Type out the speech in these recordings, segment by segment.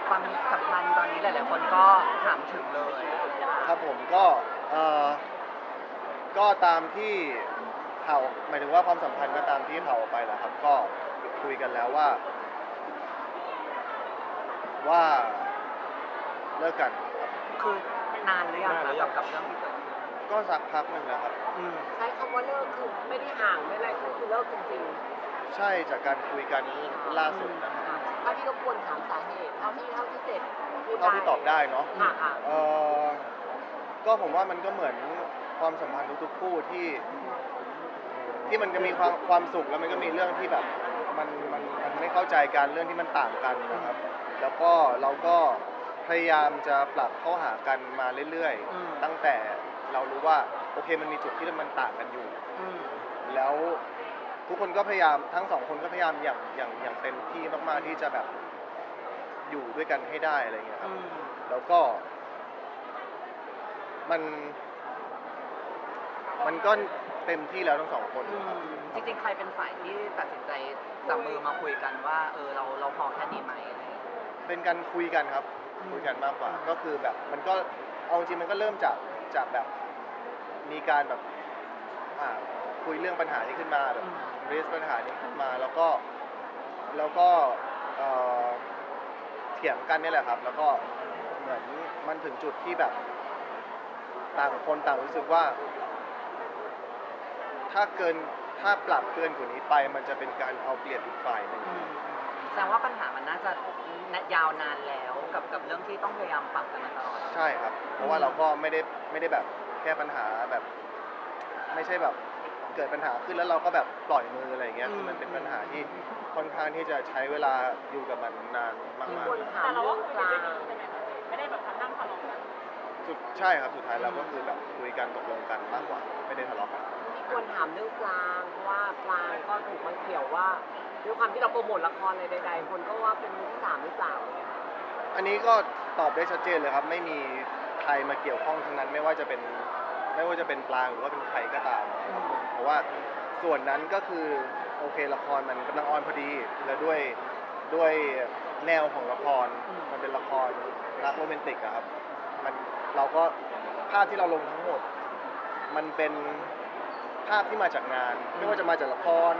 ค่ะความสัมพันธ์ตอนนี้หลาย ๆ คนก็ถามถึงเลย ครับผมก็เอ่อก็ตามที่ข่าวหมายถึงว่าความสัมพันธ์ก็ตามที่ข่าวออกไปแหละครับ ก็คุยกันแล้วว่า ว่าเลิกกันครับคือนานหรือยังคะกับกับเรื่องที่เกิดขึ้นก็สักพักหนึ่งแล้วครับ อืมใช้คำว่าเลิกคือไม่ได้ห่างไม่อะไรคือคือเลิกจริงใช่จากการคุยกันล่าสุดนะครับๆ ถ้าพี่รบกวนถามสาเหตุเท่าที่เท่าที่เจ็ดพูดเท่าที่ตอบได้เนาะค่ะค่ะเออก็ผมว่ามันก็เหมือนความสัมพันธ์ทุกๆคู่ที่ ที่มันจะมีความความสุขแล้วมันก็มีเรื่องที่แบบ มันมันมันไม่เข้าใจกันเรื่องที่มันต่างกันนะครับ แล้วก็เราก็พยายามจะปรับเข้าหากันมาเรื่อยอืมๆตั้งแต่เรารู้ว่าโอเคมันมีจุดที่มันต่างกันอยู่อืมแล้ว ทุกคนก็พยายามทั้งสองคนก็พยายามอย่างอย่างอย่างเต็มที่มากๆที่จะแบบอยู่ด้วยกันให้ได้อะไรอย่างเงี้ยครับอืมแล้วก็ มัน มันก็เต็มที่แล้วทั้งสองคนอืครับมจริงๆ ใครเป็นฝ่ายที่ตัดสินใจจับมือมาคุยกันว่า เออเราเราพอแค่นี้ไหมอะไรอย่างเงี้ยเป็นการคุยกันครับอืมคุยกันมากกว่า ก็คือแบบ มันก็เอาจริงๆมันก็เริ่มจากจากแบบ มีการแบบอ่าคุยเรื่องปัญหานี้ขึ้นมาแบบ อืมเรสปัญหานี้ขึ้นมา แล้วก็แล้วก็เอ่อเถียงกันนี่แหละครับ แล้วก็เหมือนมันถึงจุดที่แบบ ต่างคนต่างรู้สึกว่า ถ้าเกินถ้าปรับเกินกว่านี้ไป มันจะเป็นการเอาเปรียบอีกฝ่ายหนึ่ง อืมแสดงว่าปัญหามันน่าจะยาวนานแล้วกับกับเรื่องที่ต้องพยายามปรับกันมาตลอด ใช่ครับ เพราะว่าเราก็ไม่ได้ไม่ได้แบบแก้ปัญหาแบบ ไม่ใช่แบบ เกิดปัญหาขึ้นแล้วเราก็แบบปล่อยมืออะไรอย่างเงี้ยอืมคือมันเป็นปัญหาที่ค่อนข้างที่จะใช้เวลาอยู่กับมันนานมากควรถามเรื่องกลางไม่ได้แบบทำนั่งทะเลาะกันๆสุดใช่ครับสุดท้ายเราก็คือแบบคุยกันตกลงกันมากกว่า ไม่ได้ทะเลาะกันควรถามเรื่องกลางเพราะว่ากลางก็ถูกมันเกี่ยวว่าด้วยความที่เราโปรโมทละครอะไรใดๆ คนก็ว่าเป็นมือที่สามหรือเปล่าอันนี้ก็ตอบได้ชัดเจนเลยครับ ไม่มีใครมาเกี่ยวข้องทั้งนั้น ไม่ว่าจะเป็นไม่ว่าจะเป็นปลางหรือว่าเป็นใครก็ตามนะครับผมเพ ราะว่าส่วนนั้นก็คือโอเคละครมันกำลังออนพอดี แล้วด้วยด้วยแนวของละครมมันเป็นละครรักโรแมนติกอะครับมันเราก็ภาพที่เราลงทั้งหมด มันเป็นภาพที่มาจากงาน ไม่ว่าจะมาจากละคร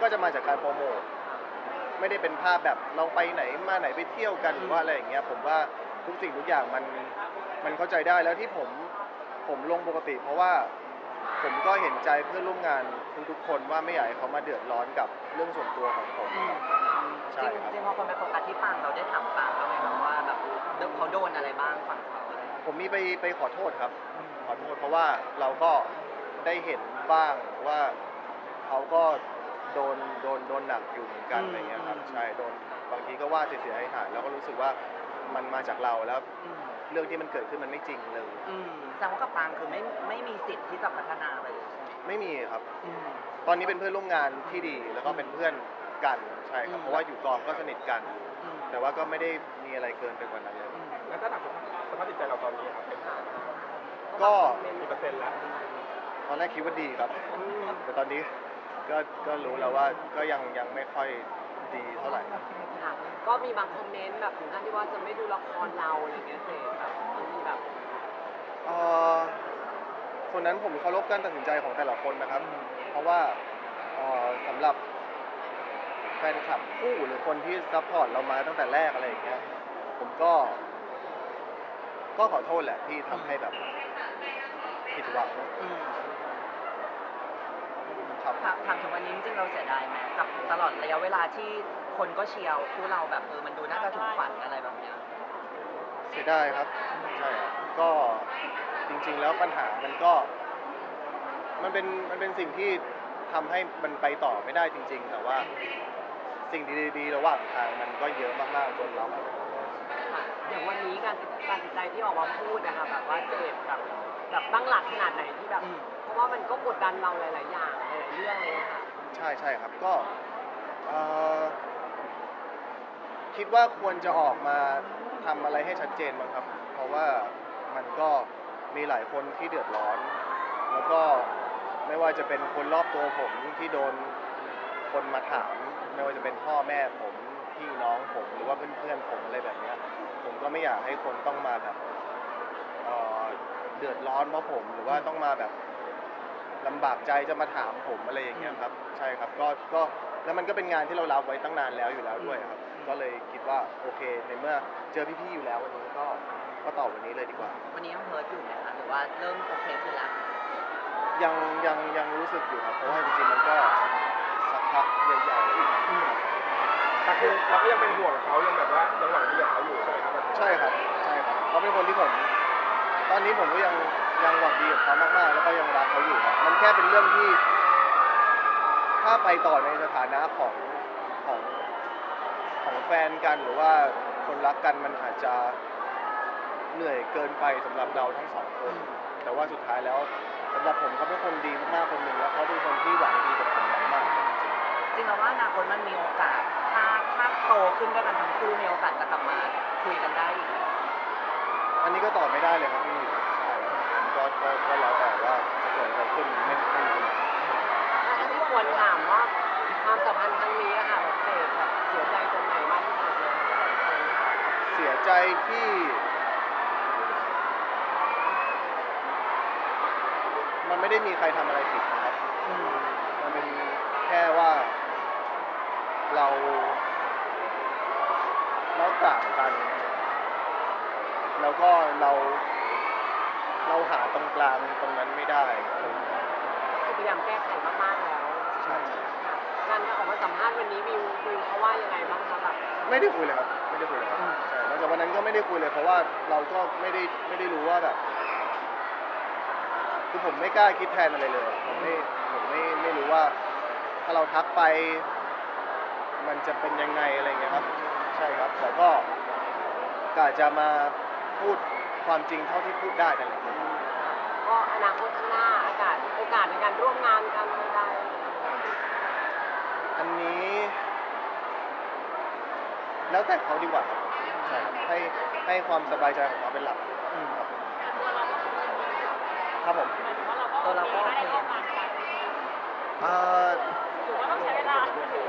ก็จะมาจากการโปรโมทไม่ได้เป็นภาพแบบเราไปไหนมาไหนไปเที่ยวกันหรือว่าอะไรอย่างเงี้ยผมว่าทุกสิ่งทุกอย่างมันมันเข้าใจได้แล้วที่ผมผมลงปกติ เพราะว่า ผมก็เห็นใจเพื่อนร่วมงานทุกๆคนว่าไม่อยากให้เขามาเดือดร้อนกับเรื่องส่วนตัวของผมอืมใช่ครับ จริงๆพอคนไปโฟกัสที่ปังเราได้ถามปังแล้วไหมครับว่าแบบเขาโดนอะไรบ้างฝั่งเขาอะไรอย่างเงี้ยผมมีไปไปขอโทษครับ ขอโทษเพราะว่าเราก็ได้เห็นบ้างว่าเขาก็โดนโดนโดนหนักอยู่เหมือนกันอืมอะไรเงี้ยครับอืมใช่โดนบางทีก็ว่าเสียหายหายๆแล้วก็รู้สึกว่ามันมาจากเราแล้ว อืม เรื่องที่มันเกิดขึ้นมันไม่จริงเลย อืมแสดงว่ากับปังคือไม่ไม่มีสิทธิ์ที่จะพัฒนาเลยใช่ไหมไม่มีครับ อืม ตอนนี้เป็นเพื่อนร่วมงานที่ดีแล้วก็เป็นเพื่อนกันใช่ครับอืมเพราะว่าอยู่กองก็สนิทกัน อืมแต่ว่าก็ไม่ได้มีอะไรเกินไปกว่านั้นเลยอืมแล้วถ้าหนักสภาพจิตใจเราตอนนี้ครับเป็นก็กี่เปอร์เซ็นต์แล้วตอนแรกคิดว่าดีครับ แต่ตอนนี้ก็ก็รู้แล้วว่าก็ยังยังไม่ค่อย ดีเท่าไหร่ค่ะก็มีบางคอมเมนต์แบบถึงขั้นที่ว่าจะไม่ดูละครเราอะไรเงี้ยเจนแบบบางทีแบบเอ่อส่วนนั้นผมเคารพการตัดสินใจของแต่ละคนนะครับ เพราะว่าเอ่อสำหรับแฟนคลับคู่หรือคนที่ซัพพอร์ตเรามาตั้งแต่แรกอะไรอย่างเงี้ยผมก็ ก็ขอโทษแหละที่ทำให้แบบผิดหวัง อืมครับ ถามถามถึงวันนี้จริงๆเราเสียดายไหมกับตลอดระยะเวลาที่คนก็เชียร์คู่เราแบบเออมันดูน่าจะถึงฝันอะไรแบบเนี้ย เสียดายครับใช่ครับก็จริงๆแล้วปัญหามันก็ มันเป็นมันเป็นสิ่งที่ทำให้มันไปต่อไม่ได้จริง ๆ แต่ว่าสิ่งดีๆระหว่างทางมันก็เยอะมากๆจนเราค่ะอย่างวันนี้การตัดสินใจที่ออกมาพูดนะคะแบบว่าเจดแบบแบบตั้งหลักขนาดไหนที่แบบ อืม เพราะว่ามันก็กดดันเราหลาย ๆ อย่างหลายๆ เรื่องเลยค่ะใช่ใช่ครับก็เอ่อคิดว่าควรจะออกมาทำอะไรให้ชัดเจนบ้างครับ เพราะว่ามันก็มีหลายคนที่เดือดร้อน แล้วก็ไม่ว่าจะเป็นคนรอบตัวผมที่โดนคนมาถาม ไม่ว่าจะเป็นพ่อแม่ผมพี่น้องผมหรือว่าเพื่อนๆผมอะไรแบบเนี้ยผมก็ไม่อยากให้คนต้องมาแบบเอ่อเดือดร้อนเพราะผม หรือว่าต้องมาแบบ ลำบากใจจะมาถามผมอะไรอย่างเงี้ยครับใช่ครับก็ก็แล้วมันก็เป็นงานที่เรารับไว้ตั้งนานแล้วอยู่แล้วด้วยครับ ก็เลยคิดว่าโอเคในเมื่อเจอพี่ๆอยู่แล้ววันนี้ก็ก็ตอบวันนี้เลยดีกว่า วันนี้ยังเฮิร์ตอยู่ไหมคะหรือว่าเริ่มโอเคขึ้นแล้วยังยังยังรู้สึกอยู่ครับเพราะว่าจริงๆมันก็สักพักใหญ่ๆแต่คือเราก็ยังเป็นห่วงเขายังแบบว่ายังหวังดีกับเขาอยู่ใช่ไหมครับใช่ครับใช่ครับเขาเป็นคนที่ผม ตอนนี้ผมก็ยัง ยังหวังดีกับเขามากๆ แล้วก็ยังรักเขาอยู่ครับมันแค่เป็นเรื่องที่ ถ้าไปต่อในสถานะของของของแฟนกันหรือว่าคนรักกันมันอาจจะเหนื่อยเกินไปสำหรับเราทั้งสองคน แต่ว่าสุดท้ายแล้วสำหรับผมเขาเป็นคนดีมากๆคนหนึ่งแล้วเขาเป็นคนที่หวังดีกับผมมากๆจริงจริงๆแล้วว่าอนาคตมันมีโอกาส ถ้าถ้าโตขึ้นด้วยกันทั้งคู่มีโอกาสจะกลับมาคุยกันได้อีกไหมๆอันนี้ก็ตอบไม่ได้เลยครับพี่ใช่ครับ ก็ก็แล้วแต่ว่าจะเกิดอะไรขึ้นไม่ไม่รู้เลยถ้าพี่ควรถามว่าความสัมพันธ์ครั้งนี้อะค่ะแบบเจดแบบเสียใจตรงไหนมากที่สุดเลยเสียใจที่มันไม่ได้มีใครทำอะไรผิดนะครับ อืมมันเป็นแค่ว่า เราเราต่างกัน แล้วก็เรา เราหาตรงกลางตรงนั้นไม่ได้ก็คือพยายามแก้ไขมากๆแล้วใช่ใช่ค่ะการออกมาสัมภาษณ์วันนี้วิววิวเขาว่ายังไงบ้างคะแบบไม่ได้คุยเลยครับไม่ได้คุยเลยครับใช่แล้วจากวันนั้นก็ไม่ได้คุยเลย เพราะว่าเราก็ไม่ได้ไม่ได้รู้ว่าแบบคือผมไม่กล้าคิดแทนอะไรเลยผมไม่ผมไม่ไม่รู้ว่า ถ้าเราทักไป มันจะเป็นยังไงอะไรเงี้ยครับ ใช่ครับแต่ก็กาจะมาพูดความจริงเท่าที่พูดได้นั่นแหละก็ อนาคตข้างหน้าอากาศโอกาสในการร่วมงานกันใดอันนี้ แล้วแต่เขาดีกว่าครับใช่ครับให้ให้ความสบายใจของเขาเป็นหลักอืมครับครับผมตัวเราก็โอเคเอ่อหรือว่าต้องใช้เวลา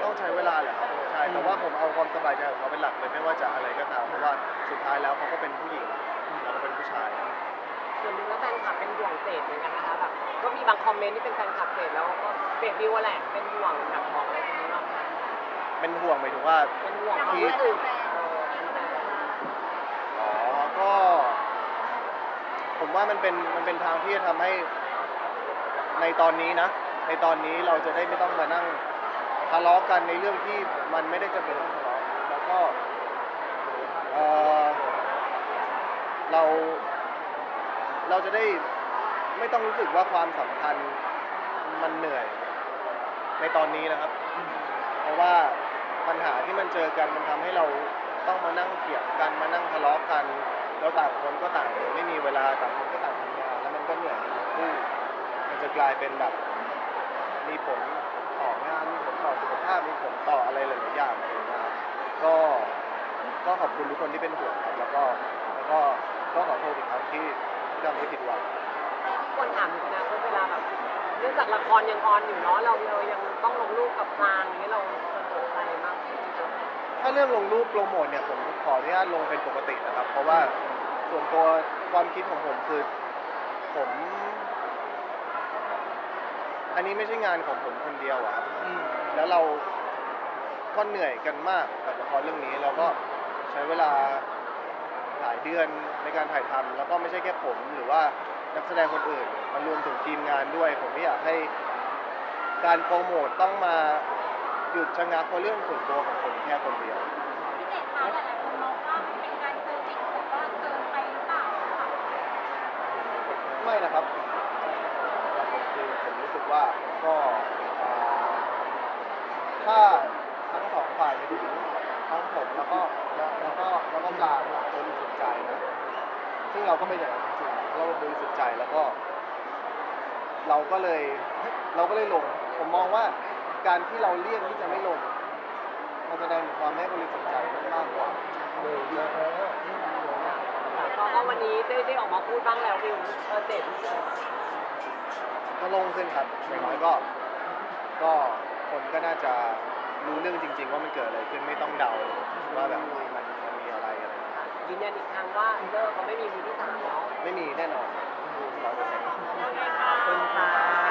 ต้องใช้เวลาแหละครับใช่แต่ว่าผมเอาความสบายใจของเขาเป็นหลักเลยไม่ว่าจะอะไรก็ตามเพราะว่าสุดท้ายแล้วเขาก็เป็นผู้หญิงเราก็เป็นผู้ชาย ส่วนหนึ่งแล้วแฟนคลับเป็นห่วงเจดเหมือนกันนะคะแบบก็มีบางคอมเมนต์ที่เป็นแฟนคลับเจดแล้วก็เจดวิวอะแหละเป็นห่วงแบบบอกอะไรตรงนี้บ้างคะเป็นห่วงหมายถึงว่า เป็นห่วงความรู้สึกเออเป็นแฟนอ๋อ ก็ ผมว่ามันเป็น มันเป็นทางที่จะทำให้ ในตอนนี้นะ ในตอนนี้เราจะได้ไม่ต้องมานั่งทะเลาะกันในเรื่องที่มันไม่ได้จำเป็นต้องทะเลาะ แล้วก็เอ่อเรา เราจะได้ไม่ต้องรู้สึกว่าความสัมพันธ์มันเหนื่อยในตอนนี้นะครับ เพราะว่าปัญหาที่มันเจอกันมันทำให้เราต้องมานั่งเถียงกันมานั่งทะเลาะกัน แล้วต่างคนก็ต่างไม่มีเวลาต่างคนก็ต่างทำงานแล้วมันก็เหนื่อยกันทั้งคู่มันจะกลายเป็นแบบมีผลต่องานมีผลต่อสุขภาพมีผลต่ออะไรหลายๆอย่างอะไรอย่างเงี้ยครับก็ก็ขอบคุณทุกคนที่เป็นห่วงครับแล้วก็แล้วก็ก็ขอโทษอีกครั้งที่ ให้ผิดหวังควรถามถึงอนาคตเวลาแบบเนื่องจากละครยังออนอยู่เนาะเราเรายังต้องลงรูปกับพลางอย่างนี้เราจะสนใจมากขึ้นไหมคะถ้าเรื่องลงรูปโปรโมทเนี่ยผมขออนุญาตลงเป็นปกตินะครับ เพราะว่าส่วนตัวความคิดของผมคือผม อันนี้ไม่ใช่งานของผมคนเดียวอะครับอืมแล้วเราก็เหนื่อยกันมากกับละครเรื่องนี้เราก็ใช้เวลา หลายเดือนในการถ่ายทำแล้วก็ไม่ใช่แค่ผมหรือว่านักแสดงคนอื่น มันรวมถึงทีมงานด้วย ผมไม่อยากให้การโปรโมทต้องมาหยุดชะงักเพราะเรื่องส่วนตัวของผมแค่คนเดียว พี่เจคะหลายๆคนมองว่ามันเป็นการเซอร์วิสแบบว่าเกินไปหรือเปล่าค่ะไม่นะครับครับผมคือผมรู้สึกว่าก็เอ่อถ้าทั้งสองฝ่ายไปถึง ทั้งผมแล้วก็แล้วก็แล้วก็ปลางบริสุทธิ์ใจนะ ซึ่งเราก็เป็นอย่างนั้นจริงๆเราบริสุทธิ์ใจแล้วก็ เราก็เลยเราก็เลยลง ผมมองว่าการที่เราเลี่ยงที่จะไม่ลงมันแสดงถึงความไม่บริสุทธิ์ใจมากกว่าก็ก็วันนี้ได้ได้ออกมาพูดบ้างแล้ววิวเออเจ็ดก็ลงขึ้นครับอย่างน้อยก็ ก็คนก็น่าจะ รู้เรื่องจริง ๆ ว่ามันเกิดอะไรขึ้นไม่ต้องเดาว่าแบบมันมันมีอะไรอะไรยืนยันอีกครั้งว่าเลิกขาไม่มีมือที่สามแล้วไม่มีแน่นอนร้อยเปอร์เซ็นต์ ขอบคุณค่ะ